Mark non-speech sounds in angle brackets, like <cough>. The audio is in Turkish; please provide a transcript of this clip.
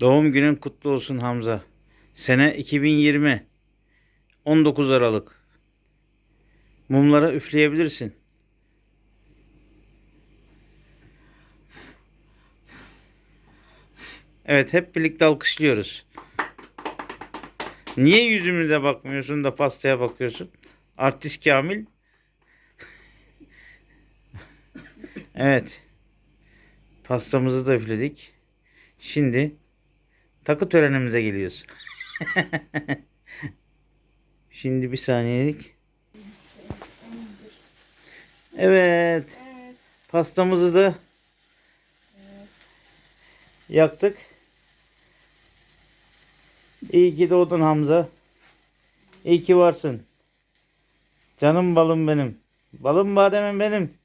Doğum günün kutlu olsun Hamza. Sene 2020. 19 Aralık. Mumlara üfleyebilirsin. Evet hep birlikte alkışlıyoruz. Niye yüzümüze bakmıyorsun da pastaya bakıyorsun? Artist Kamil. <laughs> evet. Pastamızı da üfledik. Şimdi takı törenimize geliyoruz. <laughs> Şimdi bir saniyelik. Evet. Pastamızı da yaktık. İyi ki doğdun Hamza. İyi ki varsın. Canım balım benim. Balım bademim benim.